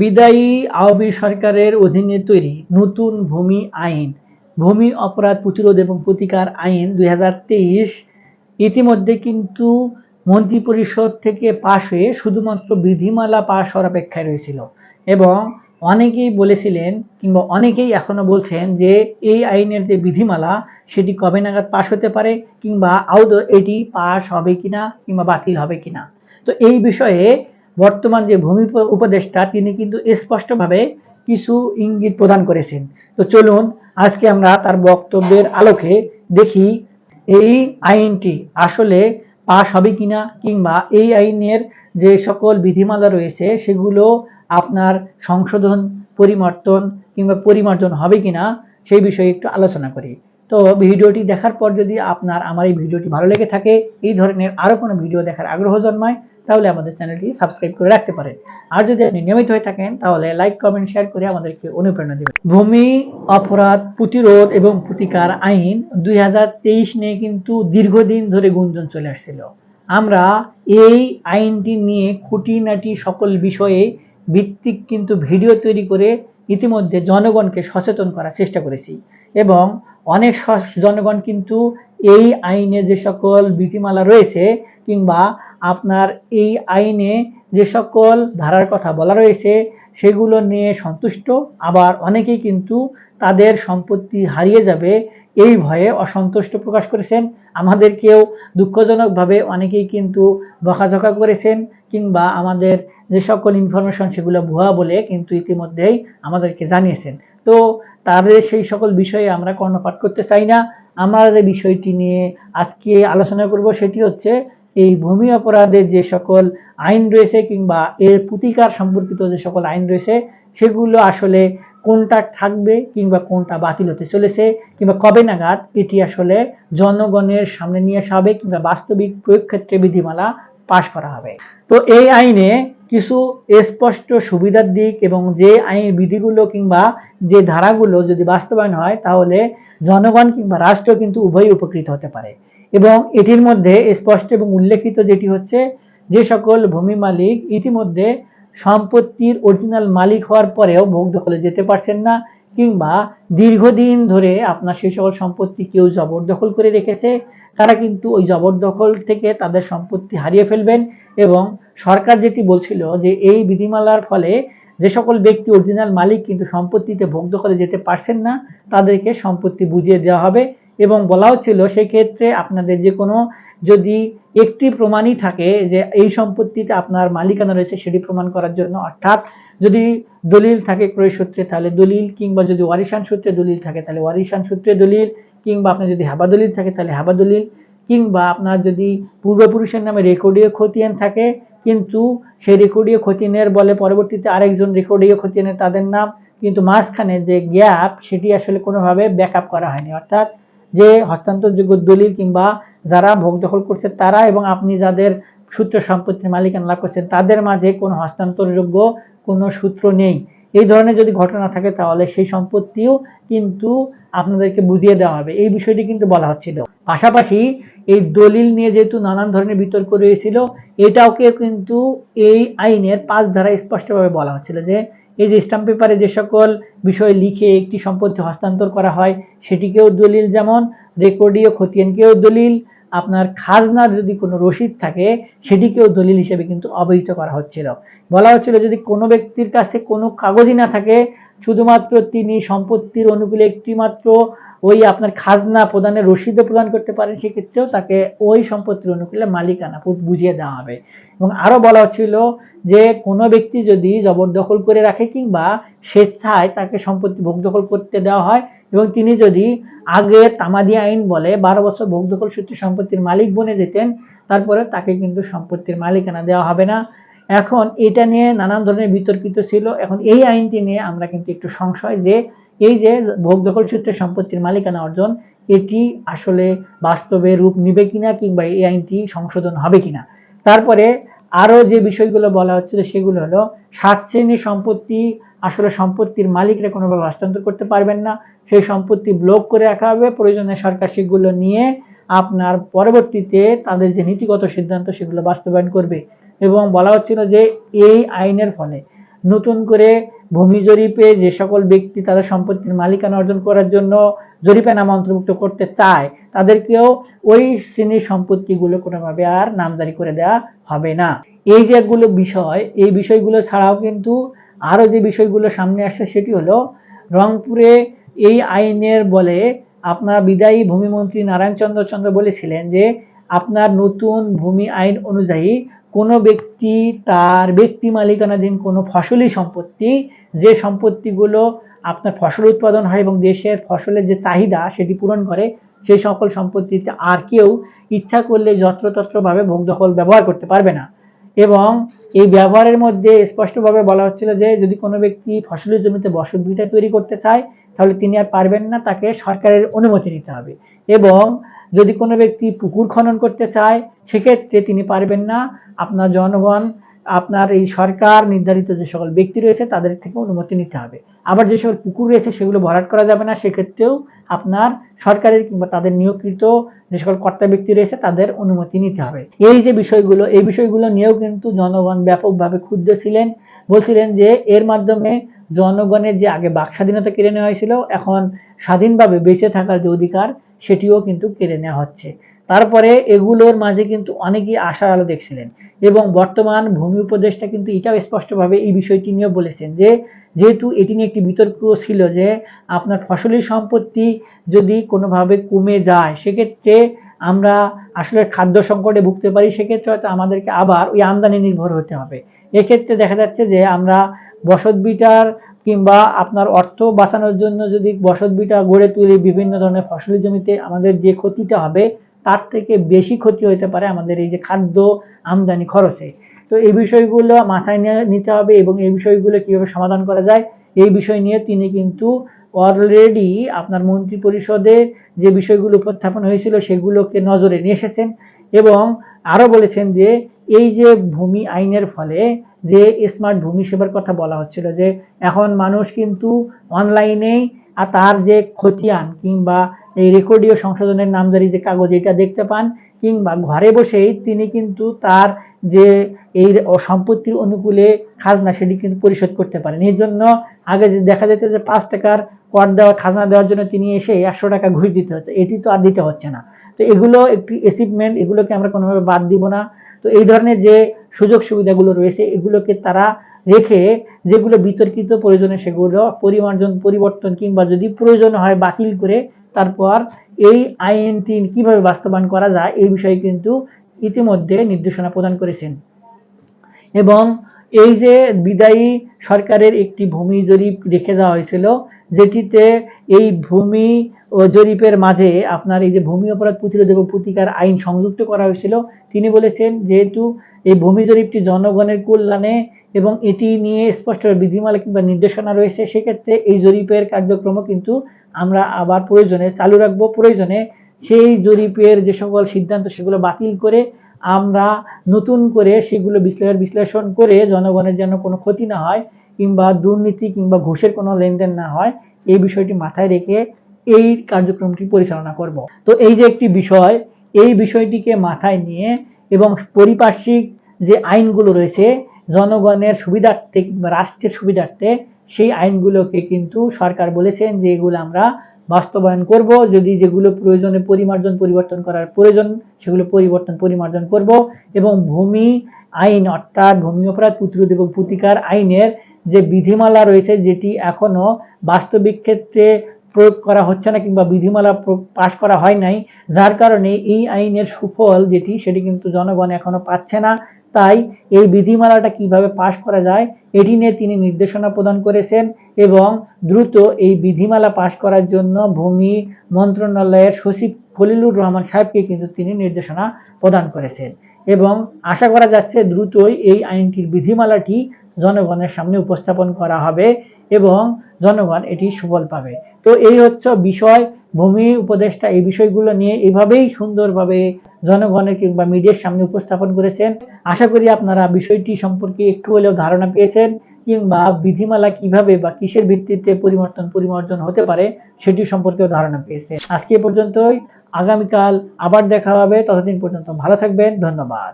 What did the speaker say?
বিদায়ী আওয়ামী সরকারের অধীনে তৈরি নতুন ভূমি আইন, ভূমি অপরাধ প্রতিরোধ এবং প্রতিকার আইন দুই হাজার তেইশ। ইতিমধ্যে কিন্তু মন্ত্রিপরিষদ থেকে পাশ হয়ে শুধুমাত্র বিধিমালা পাশ হওয়ার অপেক্ষায় রয়েছিল এবং অনেকেই বলেছিলেন কিংবা অনেকেই এখনও বলছেন যে এই আইনের যে বিধিমালা, সেটি কবে নাগাদ পাশ হতে পারে কিংবা আদৌ এটি পাশ হবে কিনা কিংবা বাতিল হবে কিনা। তো এই বিষয়ে বর্তমান যে ভূমি উপ- উপদেষ্টা, তিনি কিন্তু স্পষ্টভাবে কিছু ইঙ্গিত প্রদান করেছেন। তো চলুন, আজকে আমরা তার বক্তব্যের আলোকে দেখি, এই আইনটি আসলে পাশ হবে কিনা কিংবা এই আইনের যে সকল বিধিমালা রয়েছে, সেগুলো আপনার সংশোধন, পরিবর্তন কিংবা পরিমার্জন হবে কিনা, সেই বিষয়ে একটু আলোচনা করি। তো ভিডিওটি দেখার পর যদি আপনার আমার এই ভিডিওটি ভালো লেগে থাকে, এই ধরনের আরও কোনো ভিডিও দেখার আগ্রহ জন্মায় তাহলে আমাদের চ্যানেলটি সাবস্ক্রাইব করে রাখতে পারেন। আর যদি আপনি নিয়মিত হয়ে থাকেন, তাহলে লাইক কমেন্ট শেয়ার করে আমাদেরকে অনুপ্রেরণা দেবেন। ভূমি, অপরাধ, প্রতিরোধ এবং প্রতিকার আইন দুই হাজার তেইশ নিয়ে কিন্তু দীর্ঘদিন ধরে গুঞ্জন চলে আসছিল। আমরা এই আইনটি নিয়ে খুঁটিনাটি সকল বিষয়ে ভিত্তিক কিন্তু ভিডিও তৈরি করে ইতিমধ্যে জনগণকে সচেতন করার চেষ্টা করেছি এবং অনেক জনগণ কিন্তু এই আইনে যে সকল বিধিমালা রয়েছে কিংবা আপনার এই আইনে যে সকল ধারার কথা বলা রয়েছে, সেগুলো নিয়ে সন্তুষ্ট। আবার অনেকেই কিন্তু তাদের সম্পত্তি হারিয়ে যাবে এই ভয়ে অসন্তুষ্ট প্রকাশ করেছেন। আমাদেরকেও দুঃখজনকভাবে অনেকেই কিন্তু বকাঝকা করেছেন কিংবা আমাদের যে সকল ইনফরমেশন সেগুলো ভুয়া বলে কিন্তু ইতিমধ্যেই আমাদেরকে জানিয়েছেন। তো তাদের সেই সকল বিষয়ে আমরা কর্ণপাত করতে চাই না। আমরা যে বিষয়টি নিয়ে আজকে আলোচনা করব সেটি হচ্ছে এই ভূমি অপরাধের যে সকল আইন রয়েছে কিংবা এর প্রতিকার সম্পর্কিত যে সকল আইন রয়েছে, সেগুলো আসলে কোনটা থাকবে কিংবা কোনটা বাতিল হতে চলেছে কিংবা কবে নাগাদ, এটি আসলে জনগণের সামনে নিয়ে আসা হবে কিংবা বাস্তবিক প্রয়োগ ক্ষেত্রে বিধিমালা পাশ করা হবে। তো এই আইনে কিছু স্পষ্ট সুবিধার দিক এবং যে আইন বিধিগুলো কিংবা যে ধারাগুলো যদি বাস্তবায়ন হয়, তাহলে জনগণ কিংবা রাষ্ট্র কিন্তু উভয়ই উপকৃত হতে পারে। এবং এটির মধ্যে স্পষ্ট এবং উল্লেখিত যেটি হচ্ছে যে সকল ভূমি মালিক ইতিমধ্যে সম্পত্তির অরিজিনাল মালিক হওয়ার পরেও ভোগ দখলে যেতে পারছেন না কিংবা দীর্ঘদিন ধরে আপনার সেই সকল সম্পত্তি কেউ জবরদখল করে রেখেছে, তারা কিন্তু ওই জবরদখল থেকে তাদের সম্পত্তি হারিয়ে ফেলবেন এবং সরকার যেটি বলছিল যে এই বিধিমালার ফলে যে সকল ব্যক্তি অরিজিনাল মালিক কিন্তু সম্পত্তিতে ভোগ দখলে যেতে পারছেন না, তাদেরকে সম্পত্তি বুঝিয়ে দেওয়া হবে। এবং বলা হচ্ছিল সেক্ষেত্রে আপনাদের যে কোনো যদি একটি প্রমাণই থাকে যে এই সম্পত্তিতে আপনার মালিকানা রয়েছে সেটি প্রমাণ করার জন্য, অর্থাৎ যদি দলিল থাকে ক্রয় সূত্রে, তাহলে দলিল কিংবা যদি ওয়ারিশান সূত্রে দলিল থাকে, তাহলে ওয়ারিশান সূত্রে দলিল, কিংবা আপনার যদি হাবা দলিল থাকে, তাহলে হাবা দলিল, কিংবা আপনার যদি পূর্বপুরুষের নামে রেকর্ডীয় খতিয়ান থাকে, কিন্তু সেই রেকর্ডীয় খতিয়ানের বলে পরবর্তীতে আরেকজন রেকর্ডীয় খতিয়ানের তাদের নাম, কিন্তু মাঝখানে যে গ্যাপ, সেটি আসলে কোনোভাবে ব্যাকআপ করা হয়নি, অর্থাৎ যে হস্তান্তরযোগ্য দলিল কিংবা যারা ভোগ দখল করছে তারা এবং আপনি যাদের সূত্র সম্পত্তির মালিকানা লাভ করছেন, তাদের মাঝে কোনো হস্তান্তরযোগ্য কোনো সূত্র নেই। এই ধরনের যদি ঘটনা থাকে তাহলে সেই সম্পত্তিও কিন্তু আপনাদেরকে বুঝিয়ে দেওয়া হবে। এই বিষয়টি কিন্তু বলা হচ্ছিল। পাশাপাশি এই দলিল নিয়ে যেহেতু নানান ধরনের বিতর্ক রয়েছিল এটাওকে কিন্তু এই আইনের পাঁচ ধারা স্পষ্টভাবে বলা হচ্ছিল যে এই যে স্টাম্প পেপারে যে সকল বিষয় লিখে একটি সম্পত্তি হস্তান্তর করা হয়, সেটিকেও দলিল যেমন, রেকর্ডীয় খতিয়ানকেও দলিল, আপনার খাজনার যদি কোনো রসিদ থাকে, সেটিকেও দলিল হিসেবে কিন্তু অবহিত করা হচ্ছিল। বলা হচ্ছিল যদি কোনো ব্যক্তির কাছে কোনো কাগজই না থাকে, শুধুমাত্র তিনি সম্পত্তির অনুকূলে একটি মাত্র ওই আপনার খাজনা প্রদানের রসিদও প্রদান করতে পারেন, সেক্ষেত্রেও তাকে ওই সম্পত্তির অনুকূলে মালিকানা বুঝিয়ে দেওয়া হবে। এবং আরও বলা হচ্ছিল যে, কোনো ব্যক্তি যদি জবরদখল করে রাখে কিংবা স্বেচ্ছায় তাকে সম্পত্তি ভোগ দখল করতে দেওয়া হয় এবং তিনি যদি আগে তামাদি আইন বলে বারো বছর ভোগ দখল সূত্রে সম্পত্তির মালিক বনে যেতেন, তারপরে তাকে কিন্তু সম্পত্তির মালিকানা দেওয়া হবে না। এখন এটা নিয়ে নানান ধরনের বিতর্কিত ছিল। এখন এই আইনটি নিয়ে আমরা কিন্তু একটু সংশয় যে এই যে ভোগ দখল সূত্রে সম্পত্তির মালিকানা অর্জন, এটি আসলে বাস্তবে রূপ নিবে কিনা কিংবা এই আইনটি সংশোধন হবে কিনা? তারপরে আরও যে বিষয়গুলো বলা হচ্ছিল সেগুলো হলো, সাত শ্রেণির সম্পত্তি আসলে সম্পত্তির মালিকরা কোনোভাবে হস্তান্তর করতে পারবেন না। সেই সম্পত্তি ব্লক করে রাখা হবে। প্রয়োজনে সরকার সেগুলো নিয়ে আপনার পরবর্তীতে তাদের যে নীতিগত সিদ্ধান্ত সেগুলো বাস্তবায়ন করবে। এবং বলা হচ্ছিল যে এই আইনের ফলে নতুন করে ভূমি জরিপে যে সকল ব্যক্তি তাদের সম্পত্তির মালিকানা অর্জন করার জন্য জরিপে নাম অন্তর্ভুক্ত করতে চায়, তাদেরকেও ওই শ্রেণির সম্পত্তিগুলো কোনোভাবে আর নামজারি করে দেওয়া হবে না। এই যে একগুলো বিষয়, এই বিষয়গুলো ছাড়াও কিন্তু আরও যে বিষয়গুলো সামনে আসছে সেটি হলো, রংপুরে এই আইনের বলে আপনার বিদায়ী ভূমিমন্ত্রী নারায়ণচন্দ্র চন্দ্র বলেছিলেন যে, আপনার নতুন ভূমি আইন অনুযায়ী কোনো ব্যক্তি তার ব্যক্তি মালিকানাধীন কোনো ফসলি সম্পত্তি যে সম্পত্তিগুলো আপনার ফসল উৎপাদন হয় এবং দেশের ফসলের যে চাহিদা সেটি পূরণ করে, সেই সকল সম্পত্তিতে আর কেউ ইচ্ছা করলে যত্রতত্রভাবে ভোগ দখল ব্যবহার করতে পারবে না। এবং এই ব্যবহারের মধ্যে স্পষ্টভাবে বলা হচ্ছিল যে, যদি কোনো ব্যক্তি ফসলের জমিতে বসত ভিটা তৈরি করতে চায়, তাহলে তিনি আর পারবেন না, তাকে সরকারের অনুমতি নিতে হবে। এবং যদি কোনো ব্যক্তি পুকুর খনন করতে চায়, সেক্ষেত্রে তিনি পারবেন না। আপনার জনগণ আপনার এই সরকার নির্ধারিত যে সকল ব্যক্তি রয়েছে তাদের থেকে অনুমতি নিতে হবে। আবার যে সকল পুকুর রয়েছে সেগুলো ভরাট করা যাবে না, সেক্ষেত্রেও আপনার সরকারের কিংবা তাদের নিয়োগকৃত যে সকল কর্তা ব্যক্তি রয়েছে তাদের অনুমতি নিতে হবে। এই যে বিষয়গুলো, এই বিষয়গুলো নিয়েও কিন্তু জনগণ ব্যাপকভাবে ক্ষুব্ধ ছিলেন। বলছিলেন যে এর মাধ্যমে জনগণের যে আগে বাক স্বাধীনতা কেড়ে নেওয়া হয়েছিল, এখন স্বাধীনভাবে বেঁচে থাকার যে অধিকার সেটিও কিন্তু কেড়ে নেওয়া হচ্ছে। তারপরে এগুলোর মাঝে কিন্তু অনেকেই আশার আলো দেখছিলেন এবং বর্তমান ভূমি উপদেষ্টা কিন্তু এটাও স্পষ্টভাবে এই বিষয়টি নিয়ে বলেছেন যে, যেহেতু এটি নিয়ে একটি বিতর্ক ছিল যে, আপনার ফসলি সম্পত্তি যদি কোনোভাবে কমে যায়, সেক্ষেত্রে আমরা আসলে খাদ্য সংকটে ভুগতে পারি, সেক্ষেত্রে হয়তো আমাদেরকে আবার ওই আমদানি নির্ভর হতে হবে। এক্ষেত্রে দেখা যাচ্ছে যে, আমরা বসত বিটার কিংবা আপনার অর্থ বাঁচানোর জন্য যদি বসত বিটা গড়ে তুলি বিভিন্ন ধরনের ফসলি জমিতে, আমাদের যে ক্ষতিটা হবে তার থেকে বেশি ক্ষতি হতে পারে আমাদের এই যে খাদ্য আমদানি খরচে। তো এই বিষয়গুলো মাথায় নিতে হবে এবং এই বিষয়গুলো কীভাবে সমাধান করা যায়, এই বিষয় নিয়ে তিনি কিন্তু অলরেডি আপনার মন্ত্রী পরিষদে যে বিষয়গুলো উপস্থাপন হয়েছিল সেগুলোকে নজরে নিয়ে এসেছেন এবং আরও বলেছেন যে এই যে ভূমি আইনের ফলে যে স্মার্ট ভূমি সেবার কথা বলা হচ্ছিল যে এখন মানুষ কিন্তু অনলাইনেই আর তার যে খতিয়ান কিংবা এই রেকর্ডীয় সংশোধনের নামজারি যে কাগজ এটা দেখতে পান, কিংবা ঘরে বসেই তিনি কিন্তু তার যে এই সম্পত্তির অনুকূলে খাজনা সেটি কিন্তু পরিশোধ করতে পারেন। এর জন্য আগে যে দেখা যেত যে পাঁচ টাকার কর দেওয়া, খাজনা দেওয়ার জন্য তিনি এসে একশো টাকা ঘুষ দিতে হতো। এটি তো আর দিতে হচ্ছে না। তো এগুলো একটি অ্যাচিভমেন্ট এগুলোকে আমরা কোনোভাবে বাদ দিব না। তো এই ধরনের যে সুযোগ সুবিধাগুলো রয়েছে, এগুলোকে তারা রেখে যেগুলো বিতর্কিত প্রয়োজনে সেগুলো পরিমার্জন, পরিবর্তন, কিংবা যদি প্রয়োজন হয় বাতিল করে তারপর এই আইনটি কীভাবে বাস্তবায়ন করা যায় এই বিষয়ে কিন্তু ইতিমধ্যে নির্দেশনা প্রদান করেছেন। এবং এই যে বিদায়ী সরকারের একটি ভূমি জরিপ রেখে যাওয়া হয়েছিল, যেটিতে এই ভূমি ও জরিপের মাঝে আপনার এই যে ভূমি অপরাধ প্রতিরোধ এবং প্রতিকার আইন সংযুক্ত করা হয়েছিল, তিনি বলেছেন যেহেতু এই ভূমি জরিপটি জনগণের কল্যাণে এবং এটি নিয়ে স্পষ্ট বিধিমালা কিংবা নির্দেশনা রয়েছে, সেক্ষেত্রে এই জরিপের কার্যক্রমও কিন্তু আমরা আবার প্রয়োজনে চালু রাখব। প্রয়োজনে সেই জরিপের যে সকল সিদ্ধান্ত সেগুলো বাতিল করে আমরা নতুন করে সেগুলো বিশ্লেষণ বিশ্লেষণ করে জনগণের যেন কোনো ক্ষতি না হয় কিংবা দুর্নীতি কিংবা ঘুষের কোনো লেনদেন না হয়, এই বিষয়টি মাথায় রেখে এই কার্যক্রমটি পরিচালনা করব। তো এই যে একটি বিষয়, এই বিষয়টিকে মাথায় নিয়ে এবং পরিপার্শ্বিক যে আইনগুলো রয়েছে, জনগণের সুবিধার্থে রাষ্ট্রের সুবিধার্থে সেই আইনগুলোকে কিন্তু সরকার বলেছেন যে এগুলো আমরা বাস্তবায়ন করব। যদি যেগুলো প্রয়োজনে পরিমার্জন, পরিবর্তন করার প্রয়োজন, সেগুলো পরিবর্তন, পরিমার্জন করব এবং ভূমি আইন অর্থাৎ ভূমি অপরাধ প্রতিরোধ এবং প্রতিকার আইনের যে বিধিমালা রয়েছে, যেটি এখনও বাস্তবিক ক্ষেত্রে প্রয়োগ করা হচ্ছে না কিংবা বিধিমালা পাশ করা হয় নাই, যার কারণে এই আইনের সুফল যেটি, সেটি কিন্তু জনগণ এখনও পাচ্ছে না। তাই এই বিধিমালাটা কীভাবে পাশ করা যায়, এটি নিয়ে তিনি নির্দেশনা প্রদান করেছেন এবং দ্রুত এই বিধিমালা পাশ করার জন্য ভূমি মন্ত্রণালয়ের সচিব খলিলুর রহমান সাহেবকে কিন্তু তিনি নির্দেশনা প্রদান করেছেন। এবং আশা করা যাচ্ছে দ্রুতই এই আইনটির বিধিমালাটি জনগণের সামনে উপস্থাপন করা হবে। এবং জনগণ এটি সুফল পাবে। তো এই হচ্ছে বিষয়, ভূমি উপদেষ্টা এই বিষয়গুলো নিয়ে এভাবেই সুন্দরভাবে জনগণের কিংবা মিডিয়ার সামনে উপস্থাপন করেছেন। আশা করি আপনারা বিষয়টি সম্পর্কে একটু হলেও ধারণা পেয়েছেন কিংবা বিধিমালা কীভাবে বা কিসের ভিত্তিতে পরিবর্তন, পরিমার্জন হতে পারে সেটি সম্পর্কেও ধারণা পেয়েছে আজকে পর্যন্তই। আগামীকাল আবার দেখা হবে। ততদিন পর্যন্ত ভালো থাকবেন। ধন্যবাদ।